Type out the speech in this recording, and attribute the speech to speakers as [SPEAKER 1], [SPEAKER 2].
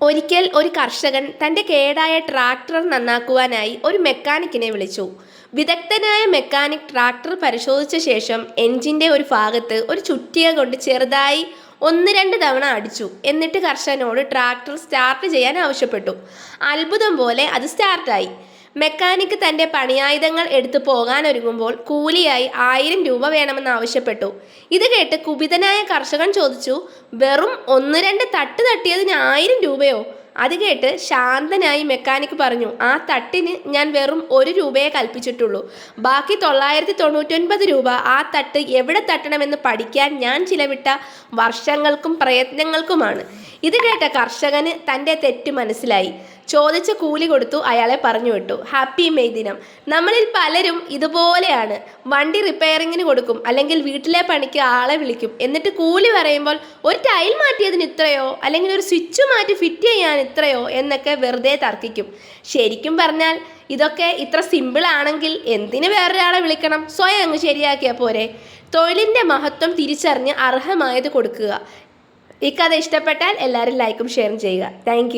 [SPEAKER 1] ഒരിക്കൽ ഒരു കർഷകൻ തന്റെ കേടായ ട്രാക്ടർ നന്നാക്കുവാനായി ഒരു മെക്കാനിക്കിനെ വിളിച്ചു. വിദഗ്ധനായ മെക്കാനിക് ട്രാക്ടർ പരിശോധിച്ച ശേഷം എൻജിന്റെ ഒരു ഭാഗത്ത് ഒരു ചുറ്റിയ കൊണ്ട് ചെറുതായി ഒന്ന് രണ്ട് തവണ അടിച്ചു. എന്നിട്ട് കർഷകനോട് ട്രാക്ടർ സ്റ്റാർട്ട് ചെയ്യാൻ ആവശ്യപ്പെട്ടു. അത്ഭുതം പോലെ അത് സ്റ്റാർട്ടായി മെക്കാനിക് തന്റെ പണിയായുധങ്ങൾ എടുത്തു പോകാനൊരുങ്ങുമ്പോൾ കൂലിയായി ആയിരം രൂപ വേണമെന്ന് ആവശ്യപ്പെട്ടു. ഇത് കേട്ട് കുപിതനായ കർഷകൻ ചോദിച്ചു വെറും ഒന്ന് രണ്ട് തട്ട് തട്ടിയതിന് ആയിരം രൂപയോ? അത് കേട്ട് ശാന്തനായി മെക്കാനിക് പറഞ്ഞു ആ തട്ടിന് ഞാൻ വെറും ഒരു രൂപയെ കൽപ്പിച്ചിട്ടുള്ളൂ. ബാക്കി തൊള്ളായിരത്തി തൊണ്ണൂറ്റൊൻപത് രൂപ ആ തട്ട് എവിടെ തട്ടണമെന്ന് പഠിക്കാൻ ഞാൻ ചിലവിട്ട വർഷങ്ങൾക്കും പ്രയത്നങ്ങൾക്കുമാണ്. ഇത് കേട്ട കർഷകന് തന്റെ തെറ്റ് മനസ്സിലായി. ചോദിച്ച കൂലി കൊടുത്തു അയാളെ പറഞ്ഞു വിട്ടു. ഹാപ്പി മെയ് ദിനം. നമ്മളിൽ പലരും ഇതുപോലെയാണ്. വണ്ടി റിപ്പയറിങ്ങിന് കൊടുക്കും അല്ലെങ്കിൽ വീട്ടിലെ പണിക്ക് ആളെ വിളിക്കും. എന്നിട്ട് കൂലി പറയുമ്പോൾ ഒരു ടൈൽ മാറ്റിയതിന് ഇത്രയോ? അല്ലെങ്കിൽ ഒരു സ്വിച്ച് മാറ്റി ഫിറ്റ് ചെയ്യാൻ ഇത്രയോ? എന്നൊക്കെ വെറുതെ തർക്കിക്കും. ശരിക്കും പറഞ്ഞാൽ ഇതൊക്കെ ഇത്ര സിമ്പിൾ ആണെങ്കിൽ എന്തിന് വേറൊരാളെ വിളിക്കണം? സ്വയം അങ്ങ് ശരിയാക്കിയാൽ പോരെ. തൊഴിലിന്റെ മഹത്വം തിരിച്ചറിഞ്ഞ് അർഹമായത് കൊടുക്കുക. ഈ കഥ ഇഷ്ടപ്പെട്ടാൽ എല്ലാവരും ലൈക്കും ഷെയറും ചെയ്യുക. താങ്ക്